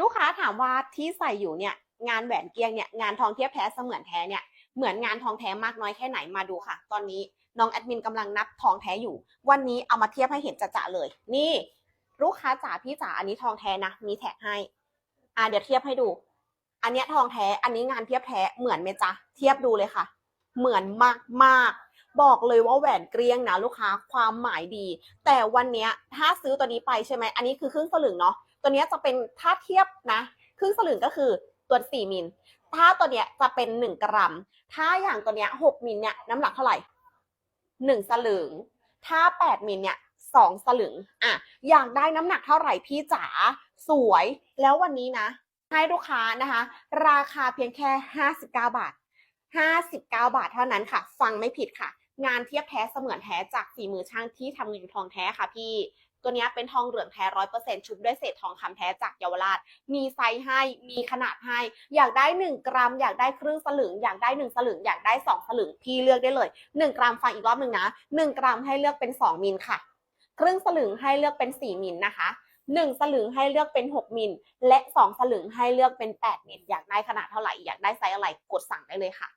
ลูกค้าถามว่าที่ใส่อยู่เนี่ยงานแหวนเกียงเนี่ยงานทองเทียบแท้เสมือนแท้เนี่ยเหมือนงานทองแท้มากน้อยแค่ไหนมาดูค่ะ ตอนนี้น้องแอดมินกำลังนับทองแท้อยู่ วันนี้เอามาเทียบให้เห็นจะๆเลย นี่ลูกค้าจ๋าพี่จ๋าอันนี้ทองแท้นะ มีแท็กให้ อ่าเดี๋ยวเทียบให้ดู อันเนี้ยทองแท้ อันนี้งานเทียบแท้เหมือนไหมจ๊ะ เทียบดูเลยค่ะ เหมือนมากมากๆ บอกเลยว่าแหวนเกลี้ยงนะลูกค้าความหมายดี แต่วันนี้ถ้าซื้อตัวนี้ไปใช่ไหมอันนี้คือครึ่งสลึงเนาะตัวนี้จะเป็นถ้าเทียบนะครึ่งสลึงก็คือตัว4มิลถ้าตัวเนี้ยจะเป็น1กรัม ถ้าอย่างตัวเนี้ย6มิลเนี่ยน้ำหนักเท่าไหร่1สลึง ถ้า8มิลเนี่ย2สลึงอะอยากได้น้ำหนักเท่าไหร่พี่จ๋าสวย แล้ววันนี้นะ ให้ลูกค้านะคะ ราคาเพียงแค่ 59 บาท 59 บาทเท่านั้นค่ะ ฟังไม่ผิดค่ะ งานเทียบแท้เสมือนแท้จากฝีมือช่างที่ทำเงินทองแท้ค่ะพี่ ตัวนี้เป็นทองเหลืองแท้ร้อยเปอร์เซ็นต์ชุบด้วยเศษทองคำแท้จากเยาวราช มีไซส์ให้ มีขนาดให้ อยากได้ 1 กรัม อยากได้ครึ่งสลึง อยากได้ 1 สลึง อยากได้ 2 สลึง พี่เลือกได้เลย 1 กรัมฟังอีกรอบหนึ่งนะ 1 กรัมให้เลือกเป็น 2 มิลค่ะ ครึ่งสลึงให้เลือกเป็น 4 มิลนะคะ1สลึงให้เลือกเป็น 6 มิล และ 2 สลึงให้เลือกเป็น 8 มิล อยากได้ขนาดเท่าไหร่ อยากได้ไซส์อะไร กดสั่งได้เลยค่ะ